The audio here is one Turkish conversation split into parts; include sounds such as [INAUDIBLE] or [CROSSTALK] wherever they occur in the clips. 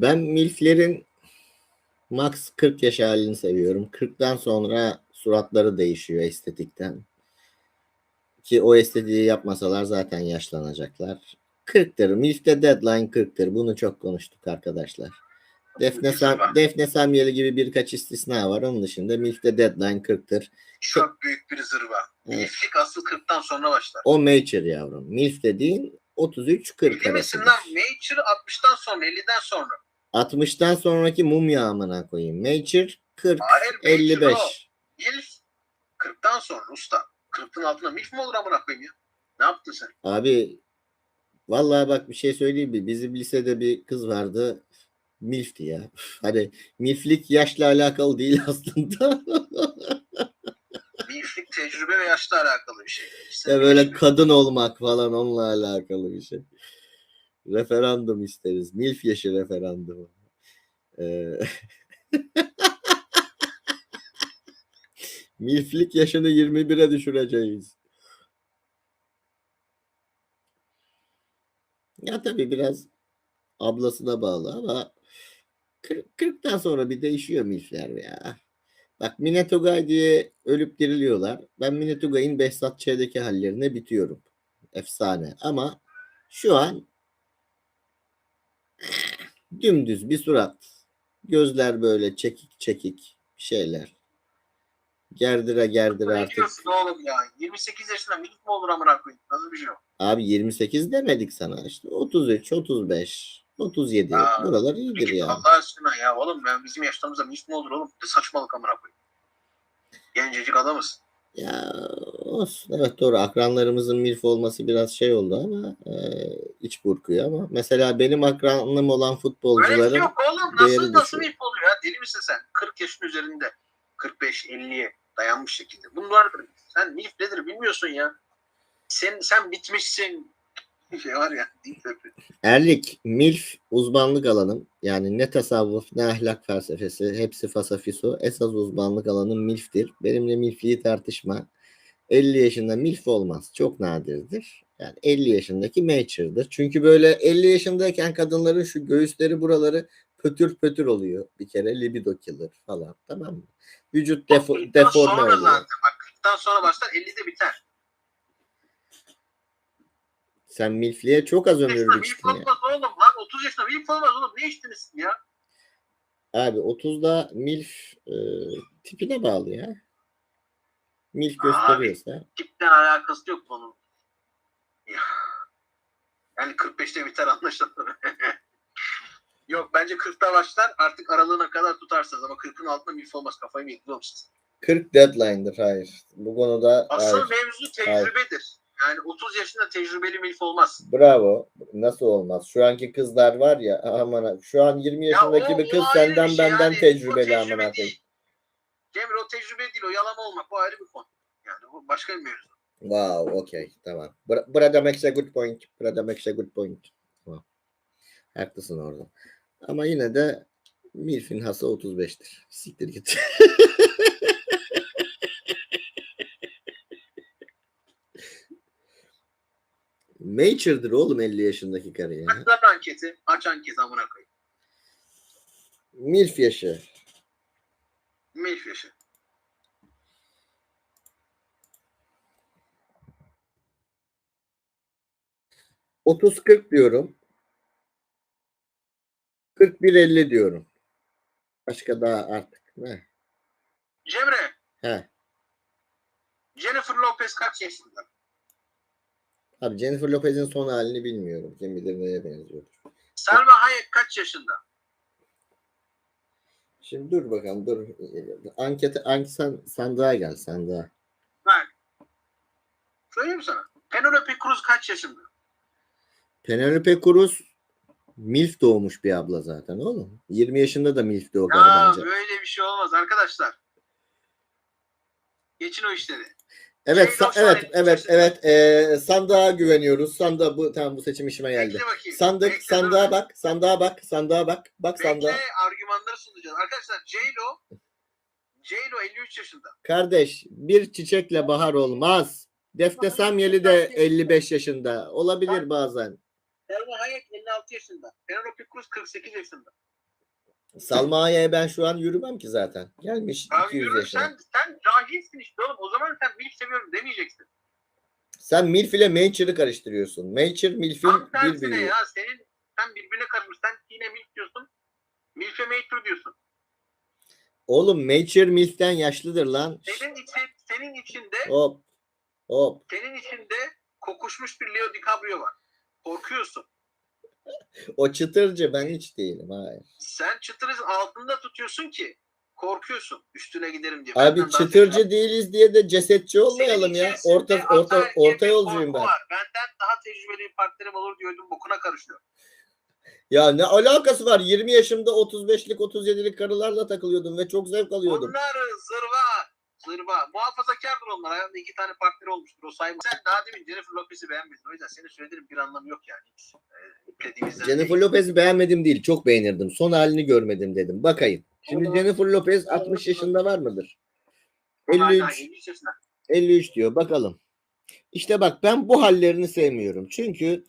Ben milflerin max 40 yaş halini seviyorum. 40'tan sonra suratları değişiyor estetikten. Ki o estetiği yapmasalar zaten yaşlanacaklar. 40'tır. Milf'te deadline 40'tır. Bunu çok konuştuk arkadaşlar. Defne, Sam, Defne Samyeli gibi birkaç istisna var. Onun dışında Milf'te deadline 40'tır. Çok büyük bir zırva. Evet. Milflik asıl 40'tan sonra başlar. O mature yavrum. Milf dediğin 33-40 arasıdır. Bilmesinden Mature 60'tan sonra 50'den sonra. 60'tan sonraki mum yağmına koyayım. Mature 40, Hayır, Mature 55. o. Milf 40'tan sonra usta. 40'ın altında Milf mi olur amına koyayım ya? Ne yaptın sen? Abi vallahi bak bir şey söyleyeyim mi? Bizim lisede bir kız vardı. Milf'ti ya. Hani milflik yaşla alakalı değil [LAUGHS] aslında. Milflik tecrübe ve yaşla alakalı bir şey. İşte ya böyle kadın olmak falan onunla alakalı bir şey. Referandum isteriz. Milf yaşı referandumu. Ee, [LAUGHS] Milflik yaşını 21'e düşüreceğiz. Ya tabii biraz ablasına bağlı ama 40, 40'tan sonra bir değişiyor milfler ya. Bak Minetogay diye ölüp diriliyorlar. Ben Minetogay'ın Behzat Ç'deki hallerine bitiyorum. Efsane. Ama şu an dümdüz bir surat. Gözler böyle çekik çekik şeyler. Gerdire gerdire Ne artık. diyorsun oğlum ya? 28 yaşında Milf mi olur amına koyayım? Nasıl bir şey o? Abi 28 demedik sana. İşte 33, 35, 37. Aa, Buralar iyidir Peki, ya. Allah aşkına ya oğlum ben bizim yaşlarımızda Milf mi olur oğlum? Ne saçmalık amına koyayım. Gencecik adamız. Ya olsun. Evet doğru. Akranlarımızın milf olması biraz şey oldu ama e, iç burkuyor ama mesela benim akranım olan Öyle futbolcuların şey yok oğlum. Nasıl nasıl. Milf oluyor ya? Deli misin sen? 40 yaşın üzerinde. 45-50'ye dayanmış şekilde. Bunlardır. Sen Milf nedir bilmiyorsun ya. Sen sen bitmişsin. Şey var ya. Erlik, milf uzmanlık alanım. Yani ne tasavvuf ne ahlak felsefesi hepsi fasafiso. Esas uzmanlık alanım milftir. Benimle milfliği tartışma. 50 yaşında milf olmaz. Çok nadirdir. Yani 50 yaşındaki mature'dır. Çünkü böyle 50 yaşındayken kadınların şu göğüsleri buraları pötür pötür oluyor. Bir kere libido killer falan. Tamam mı? Vücut defo, 40'tan deforme sonra oluyor. zaten bak 40'tan sonra başlar 50'de biter. Sen milfliğe çok az 30 ömür biçtin Milf ya. olmaz oğlum lan. 30 yaşında Milf olmaz oğlum. Ne içtiniz ya? Abi 30'da milf e, tipine bağlı ya. Milf gösteriyorsa. Tipten alakası yok bunun. Ya. Yani 45'te biter anlaşılır. [LAUGHS] Yok bence 40'ta başlar artık aralığına kadar tutarsınız ama 40'ın altında milf olmaz kafayı mı siz? 40 deadline'dır hayır. Bu konuda Asıl hayır. mevzu tecrübedir. Yani 30 yaşında tecrübeli milf olmaz. Bravo. Nasıl olmaz? Şu anki kızlar var ya aman şu an 20 Ya yaşındaki o- bir kız o ayrı senden bir şey benden yani. O tecrübeli tecrübe aman değil. Cemre o tecrübe değil o yalama olmak o ayrı bir konu. Yani bu başka bir mevzu. Wow, okay, tamam. Bur- Burada makes a good point. Burada makes a good point. Tamam. Haklısın orada. Ama yine de Milf'in hası 35'tir. Siktir git. [LAUGHS] Mature'dır oğlum 50 yaşındaki karı ya. Aç anketi. Aç anketi amına koyayım. Milf yaşı. Milf yaşı. Otuz 40 diyorum. 41-50 diyorum. Başka daha artık ne? Cemre, He. Jennifer Lopez kaç yaşında? Abi Jennifer Lopez'in son halini bilmiyorum. Kim bilir neye benziyordur. Selma Hayek kaç yaşında? Şimdi dur bakalım dur. Ankete anket san, sandığa gel sandığa. Bak. Söyleyeyim sana? Penelope Cruz kaç yaşında? Penelope Cruz Milf doğmuş bir abla zaten oğlum. 20 yaşında da Milf doğar Ya bence. böyle bir şey olmaz arkadaşlar. Geçin o işleri. Evet, sa- evet, evet, evet. Ee, sandığa güveniyoruz. Sandığa bu tamam bu seçim işime geldi. Bekle bakayım. Sandık, Bekle, sandığa bak, sandığa bak, sandığa bak. Bak sandığa. Bekle argümanları sunacağız. Arkadaşlar J-Lo J-Lo 53 yaşında. Kardeş, bir çiçekle bahar olmaz. Defne Samyeli de 55 yaşında. Olabilir bazen. Selma Hayek 56 yaşında. Penelope Cruz 48 yaşında. Salma Haya'ya ben şu an yürümem ki zaten. Gelmiş Abi 200 yürü, yaşına. sen, sen cahilsin işte oğlum. O zaman sen milf seviyorum demeyeceksin. Sen Milf ile Matur'ı karıştırıyorsun. Mature Milf'in Tam bir tersine büyüğü. ya. Senin, sen birbirine karışmış. Sen yine milf diyorsun. Milf'e mature diyorsun. Oğlum Mature Milf'ten yaşlıdır lan. Senin için, senin içinde Hop. Hop. senin içinde kokuşmuş bir Leo DiCaprio var. Korkuyorsun. O çıtırcı ben hiç değilim. Hayır. Sen çıtırın altında tutuyorsun ki korkuyorsun üstüne giderim diye. Abi Benden daha çıtırcı tecrübeli. değiliz diye de cesetçi olmayalım ya. Orta orta orta bir yolcuyum ben. Var. Benden daha tecrübeli bir partnerim olur diyordum bokuna karışıyor. Ya ne alakası var? 20 yaşımda 35'lik 37'lik karılarla takılıyordum ve çok zevk alıyordum. Onlar zırva. Zırva. Muhafazakardır onlar. Hayatında iki tane partneri olmuştur. O sayma. Sen daha demin Jennifer Lopez'i beğenmedin. O yüzden senin söylediğin bir anlamı yok yani. E, iplediğimizden Jennifer. Lopez'i beğenmedim değil. Çok beğenirdim. Son halini görmedim dedim. Bakayım. Şimdi Jennifer Lopez 60 yaşında var mıdır? Hala 53. 53 yaşında. 53 diyor. Bakalım. İşte bak ben bu hallerini sevmiyorum. Çünkü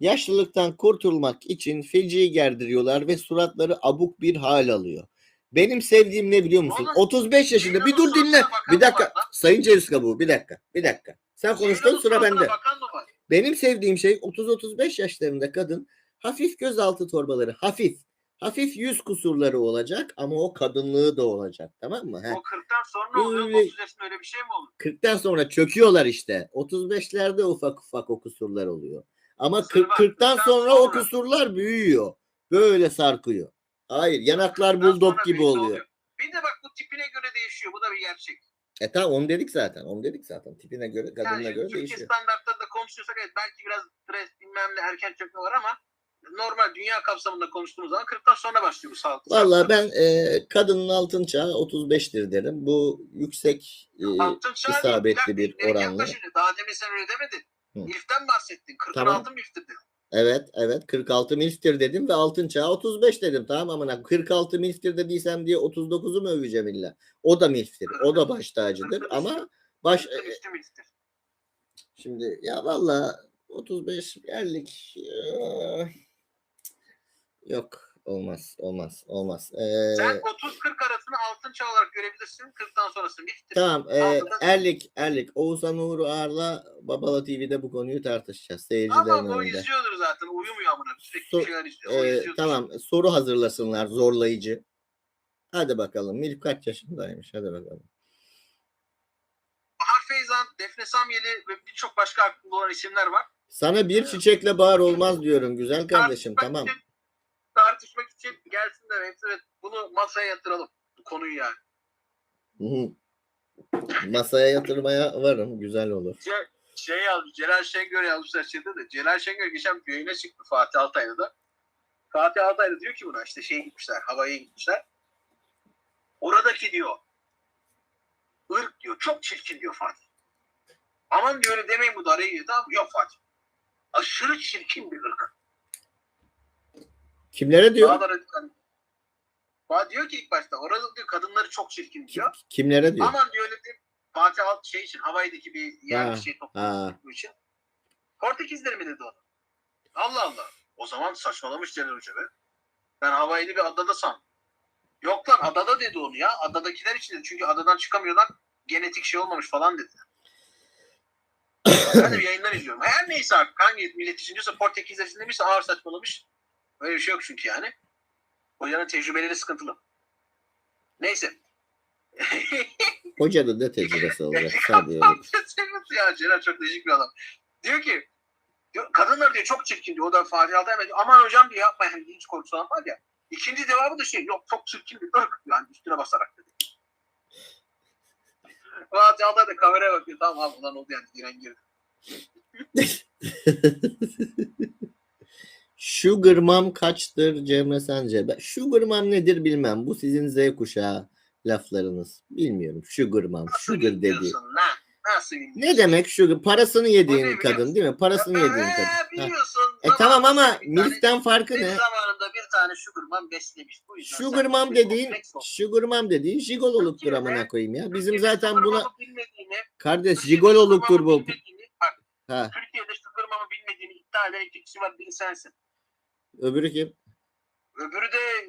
yaşlılıktan kurtulmak için feciyi gerdiriyorlar ve suratları abuk bir hal alıyor. Benim sevdiğim ne biliyor musun? Oğlum, 35 yaşında. Bir dur dinle. Bir dakika. Sayın Ceviz Kabuğu bir dakika. Bir dakika. Sen konuştun sıra bende. Benim sevdiğim şey 30-35 yaşlarında kadın hafif gözaltı torbaları hafif. Hafif yüz kusurları olacak ama o kadınlığı da olacak tamam mı? He. O 40'tan sonra oluyor? Öyle- 30 yaşında öyle bir şey mi olur? 40'tan sonra çöküyorlar işte. 35'lerde ufak ufak o kusurlar oluyor. Ama Sırf 40 bak, 40'tan 40'tan sonra o sonra. kusurlar büyüyor. Böyle sarkıyor. Hayır yanaklar 40'tan buldog sonra gibi büyük oluyor. Bir de bak bu tipine göre değişiyor. Bu da bir gerçek. E tamam onu dedik zaten. Onu dedik zaten. Tipine göre Yani kadına şimdi göre Türkiye değişiyor. standartlarında konuşuyorsak evet belki biraz stres bilmem ne erken çökme var ama normal dünya kapsamında konuştuğumuz zaman 40'tan sonra başlıyor bu sağlık. Valla ben e, kadının altın çağı 35'tir derim. Bu yüksek e, Altın çağı değil, isabetli bir dakika, oranla. Daha demin sen öyle demedin. Hı. İlften bahsettin. 40'ın Tamam. altın milftir dedin. Evet evet 46 milftir dedim ve altın çağı 35 dedim tamam amına 46 milftir dediysem diye 39'u mu öveceğim illa? O da milftir. O da baş tacıdır [LAUGHS] ama baş üstü milftir. şimdi ya valla 35 yerlik eee, yok olmaz olmaz olmaz. Ee, Sen 30-40 arasını altın çağ olarak görebilirsin. 40'tan sonrası milftir. tamam ee, Altıda- erlik erlik Oğuzhan Uğur Ağar'la Babala TV'de bu konuyu tartışacağız Ama seyircilerin o önünde. izliyordur zaten. Uyumuyor amına. Sürekli So- şeyler izliyor. Ee, izliyordur. tamam soru hazırlasınlar zorlayıcı. Hadi bakalım Milf kaç yaşındaymış hadi bakalım. Bahar Feyzan, Defne Samyeli ve birçok başka aklımda olan isimler var. Sana bir Evet. çiçekle bahar olmaz diyorum güzel kardeşim tamam. Tartışmak için gelsinler hepsi evet, bunu masaya yatıralım. Bu konuyu yani. Masaya yatırmaya varım güzel olur. Şey, şey yazmış, Celal Şengör yazmışlar şeyde de. Celal Şengör geçen bir yayına çıktı Fatih Altaylı'da da. Fatih Altaylı diyor ki buna işte şey gitmişler, havaya gitmişler. Oradaki diyor, ırk diyor, çok çirkin diyor Fatih. Aman diyor öyle demeyin bu da araya girdi yok Fatih. Aşırı çirkin bir ırk. Kimlere diyor? Daha da radikal. Fatih diyor ki ilk başta orada diyor kadınları çok çirkin diyor. Kimlere diyor? Aman diyor öyle diyor. Fatih Alt şey için Hawaii'deki bir yer Ha, bir şey bu için. Portekizleri mi dedi onu? Allah Allah. O zaman saçmalamış Celal Hoca be. Ben Hawaii'li bir adada san. Yok lan adada dedi onu ya. Adadakiler için dedi. Çünkü adadan çıkamıyorlar. Genetik şey olmamış falan dedi. ben de bir yayınlar izliyorum. Her neyse artık hangi millet için diyorsa Portekizler için demişse ağır saçmalamış. Öyle bir şey yok çünkü yani. Hocanın tecrübeleri sıkıntılı. Neyse. [LAUGHS] Hocada da tecrübesi olacak. [LAUGHS] Seviyorsun ya Celal çok değişik bir adam. Diyor ki diyor, kadınlar diyor çok çirkin diyor. O da Fatih Altaylı diyor. Aman hocam diyor yapma yani hiç korkusu var ya. İkinci cevabı da şey yok çok çirkin bir ırk yani üstüne basarak dedi. [LAUGHS] Fatih Altaylı da kameraya bakıyor tamam ulan oldu yani giren girdi. Sugar Mom kaçtır Cemre sence? Ben, Sugar Mom nedir bilmem. Bu sizin Z kuşağı laflarınız. Bilmiyorum. Sugar Mom. Nasıl Sugar dedi. bilmiyorsun lan? Nasıl? Ne demek sugar? Parasını yediğin kadın değil mi? Parasını yediğin Ee, kadın. Ha. biliyorsun. E tamam ama Milf'ten farkı ne? zamanında bir tane Sugarman beslemiş. Bu yüzden Sugar Mom dediğin. Sugar Mom dediğin jigololuktur amına koyayım ya. Bizim zaten Sugar buna kardeş jigololuktur Sugar bu. Ha, Türkiye'de Sugar Mom'u bilmediğini iddia eden iki kişi var. Biri sensin. Öbürü kim? Öbürü de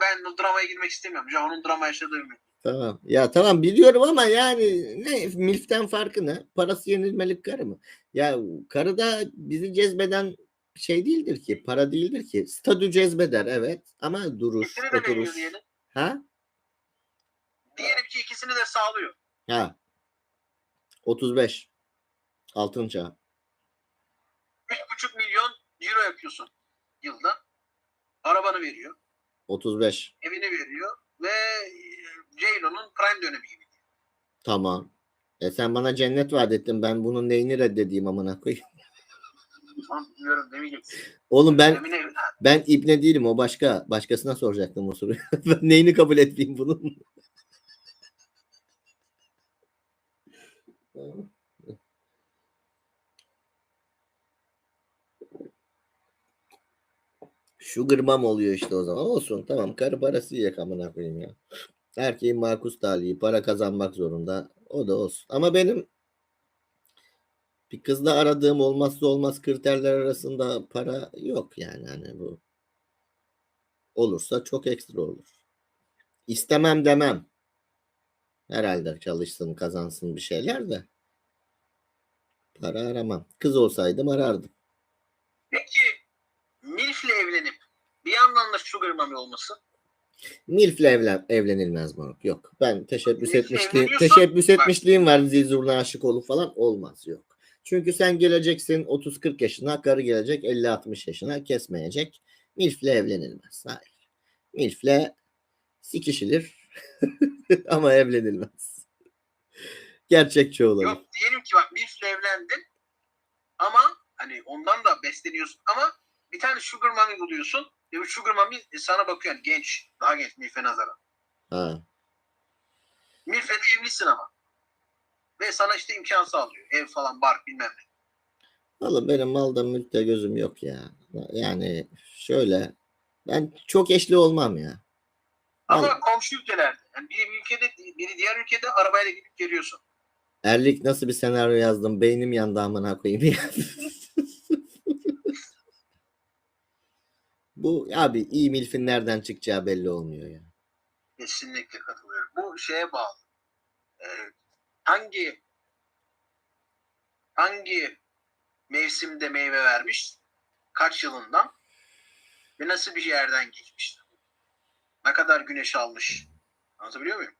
ben o dramaya girmek istemiyorum. Can'ın drama yaşadığı ümit. Tamam. Ya tamam biliyorum ama yani ne milften farkı ne? Parası yenilmelik karı mı? Ya karı da bizi cezbeden şey değildir ki. Para değildir ki. Statü cezbeder evet ama duruş, İkisini de veriyor oturuş. diyelim. Ha? Diyelim ki ikisini de sağlıyor. Ha. 35. Altın çağ. 3,5 milyon euro yapıyorsun yılda. Arabanı veriyor. 35. Evini veriyor. Ve e, J-Lo'nun prime dönemi gibi. Tamam. E sen bana cennet vaat ettin. Ben bunun neyini reddedeyim amına koyayım. [LAUGHS] Tamam bilmiyorum demeyeceksin. Oğlum ben ben ibne değilim o başka. Başkasına soracaktım o soruyu. [LAUGHS] ben neyini kabul etmeyeyim bunun? [LAUGHS] Sugar mom oluyor işte o zaman. Olsun tamam karı parası yiyek amına koyayım ya. Erkeğin makus talihi para kazanmak zorunda. O da olsun. Ama benim bir kızla aradığım olmazsa olmaz kriterler arasında para yok yani hani bu. Olursa çok ekstra olur. İstemem demem. Herhalde çalışsın kazansın bir şeyler de. Para aramam. Kız olsaydım arardım. Evlenip bir yandan da Sugar Mami olması Milf'le evlen, evlenilmez moruk. Yok. Ben teşebbüs Milf'le etmişliğim, teşebbüs bak. etmişliğim var Zizur'la aşık olup falan olmaz yok. Çünkü sen geleceksin 30-40 yaşına, karı gelecek 50-60 yaşına kesmeyecek. Milf'le evlenilmez. Hayır. Milf'le sikişilir [LAUGHS] ama evlenilmez. Gerçekçi olalım. Yok diyelim ki bak Milf'le evlendin ama hani ondan da besleniyorsun ama bir tane Sugar Mami buluyorsun ve bu Sugar Mami sana bakıyor yani genç. Daha genç Milf'e nazaran. Ha. Milf'le de evlisin ama. Ve sana işte imkan sağlıyor. Ev falan, bar bilmem ne. Oğlum benim malda mülkte gözüm yok ya. Yani şöyle ben çok eşli olmam ya. Ama Al. komşu ülkelerde. Yani biri bir ülkede, biri diğer ülkede arabayla gidip geliyorsun. Erlik nasıl bir senaryo yazdım? Beynim yandı amına koyayım ya. [LAUGHS] Bu abi iyi milfin nereden çıkacağı belli olmuyor ya. Kesinlikle katılıyorum. Bu şeye bağlı. Ee, hangi hangi mevsimde meyve vermiş? Kaç yılından? Ve nasıl bir yerden geçmiş? Ne kadar güneş almış? Anlatabiliyor muyum?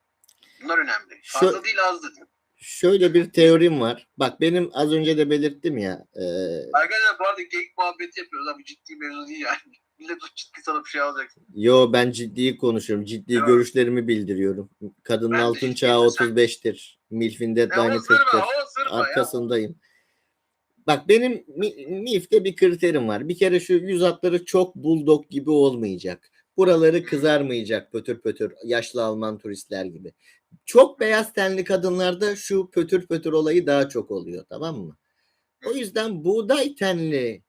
Bunlar önemli. Fazla değil az değil. Şöyle bir teorim var. Bak benim az önce de belirttim ya. e, Arkadaşlar bu arada geyik muhabbeti yapıyoruz ama ciddi mevzu değil yani. Millet ciddi bir şey alacak. yo ben ciddi konuşuyorum. Ciddi Evet. görüşlerimi bildiriyorum. Kadının Ben de altın ciddi çağı desem- 35'tir. Milfin deadline'ı o zırva, 40'tır. o zırva ya. Arkasındayım. Bak benim Mi- MIF'te bir kriterim var. Bir kere şu yüz hatları çok bulldog gibi olmayacak. Buraları kızarmayacak pötür pötür yaşlı Alman turistler gibi. Çok beyaz tenli kadınlarda şu pötür pötür olayı daha çok oluyor tamam mı? O yüzden buğday tenli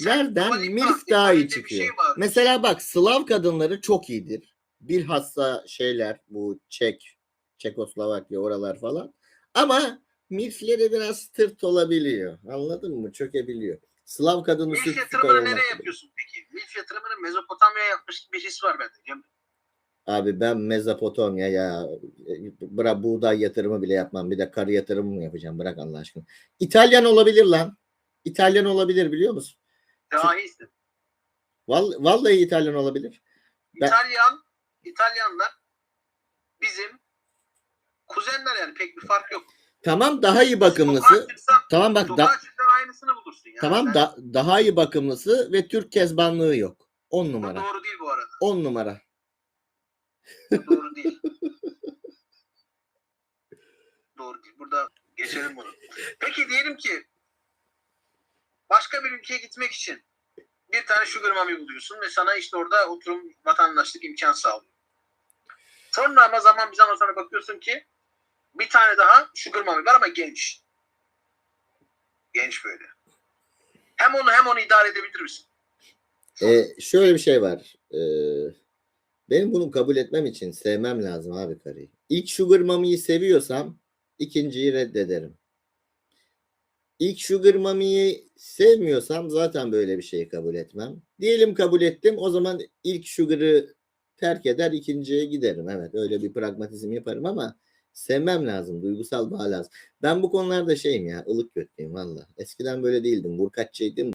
Nereden milf daha iyi çıkıyor. şey. Mesela bak Slav kadınları çok iyidir. Bilhassa şeyler bu Çek, Çekoslovakya oralar falan. Ama milfleri biraz tırt olabiliyor. Anladın mı? Çökebiliyor. Slav kadını Milf yatırımını nereye yapıyorsun peki? Milf yatırımını Mezopotamya'ya yapmış gibi bir his var bende. Abi ben Mezopotamya ya bırak buğday yatırımı bile yapmam. Bir de karı yatırımı mı yapacağım? Bırak Allah aşkına. İtalyan olabilir lan. İtalyan olabilir biliyor musun? Dahisin. Vallahi, vallahi İtalyan olabilir. Ben- İtalyan, İtalyanlar bizim kuzenler yani pek bir fark yok. Tamam daha iyi bakımlısı. Çıksan, Tamam bak da, aynısını bulursun. Yani. tamam Ben- da, daha iyi bakımlısı ve Türk kezbanlığı yok. 10 Bu numara. doğru değil bu arada. 10 numara. Bu doğru [LAUGHS] değil. doğru değil. Burada geçelim bunu. Peki diyelim ki başka bir ülkeye gitmek için bir tane sugar mami buluyorsun ve sana işte orada oturum vatandaşlık imkan sağlıyor. Sonra ama zaman bir zaman sonra bakıyorsun ki bir tane daha sugar mami var ama genç. Genç böyle. Hem onu hem onu idare edebilir misin? Ee, şöyle bir şey var. Ee, benim bunu kabul etmem için sevmem lazım abi karıyı. İlk Sugar Mami'yi seviyorsam ikinciyi reddederim. İlk Sugar Mami'yi sevmiyorsam zaten böyle bir şeyi kabul etmem. Diyelim kabul ettim. O zaman ilk Sugar'ı terk eder ikinciye giderim. Evet öyle bir pragmatizm yaparım ama sevmem lazım. Duygusal bağ lazım. Ben bu konularda şeyim ya ılık kötüyüm valla. Eskiden böyle değildim. Vurkaççıydım